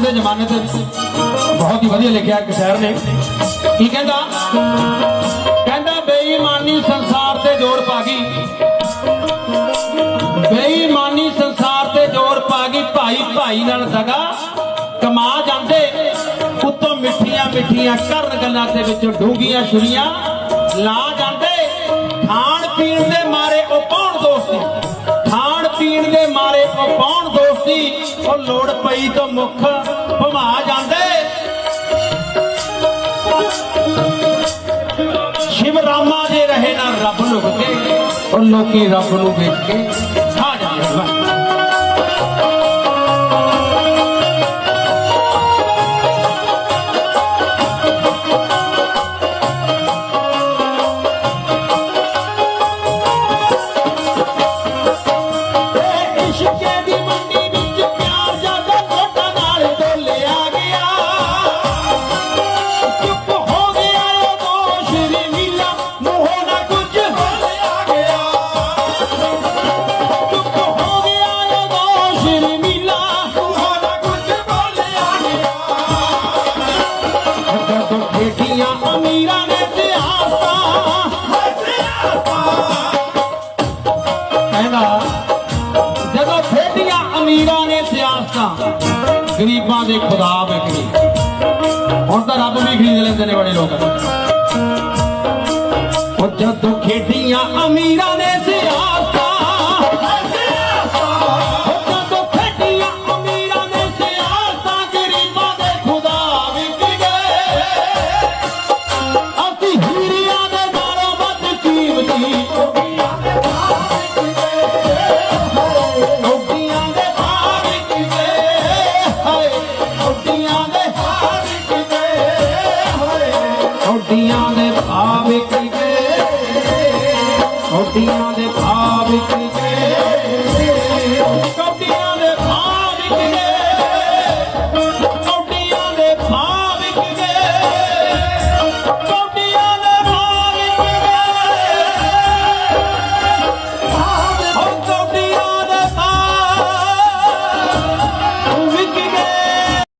ਦੇ ਜ਼ਮਾਨੇ ਤੇ ਬਹੁਤ ਹੀ ਵਧੀਆ ਲਿਖਿਆ ਇੱਕ ਸ਼ਾਇਰ ਨੇ। ਕੀ ਕਹਿੰਦਾ? ਕਹਿੰਦਾ, ਬੇਈਮਾਨੀ ਸੰਸਾਰ ਤੇ ਜੋਰ ਪਾ ਗਈ। ਬੇਈਮਾਨੀ ਸੰਸਾਰ ਤੇ ਜੋਰ ਪਾ ਗਈ। ਭਾਈ ਭਾਈ ਨਾਲ ਸਗਾ ਕਮਾ ਜਾਂਦੇ। ਉੱਤੋਂ ਮਿੱਠੀਆਂ ਮਿੱਠੀਆਂ ਕਰਨ ਗੱਲਾਂ ਦੇ ਵਿੱਚੋਂ ਡੂੰਗੀਆਂ ਛੁਰੀਆਂ ਲਾ ਜਾਂਦੇ। ਖਾਣ ਪੀਣ ਦੇ ਮਾਰੇ ਉਹ ਲੋੜ ਪਈ ਤਾਂ ਮੁਖ ਭਮਾ ਜਾਂਦੇ। ਸ਼ਿਵ ਰਾਮਾ ਦੇ ਰਹੇ ਨਾ ਰੱਬ ਲੁਕ ਉਹ ਲੋਕੀ ਰੱਬ ਨੂੰ ਵੇਖ। ਕੇ ਕਹਿੰਦਾ ਜਦੋਂ ਖੇਡੀਆਂ ਅਮੀਰਾਂ ਨੇ ਸਿਆਸਤਾਂ, ਗਰੀਬਾਂ ਦੇ ਖੁਦਾ ਵਿਕਰੀ ਹੁਣ ਤਾਂ ਰੱਬ ਵੀ ਖਰੀਦ ਲੈਂਦੇ ਨੇ ਬੜੇ ਲੋਕ। ਉਹ ਜਦੋਂ ਖੇਡੀਆਂ ਅਮੀਰਾਂ ਨੇ धियान भाव की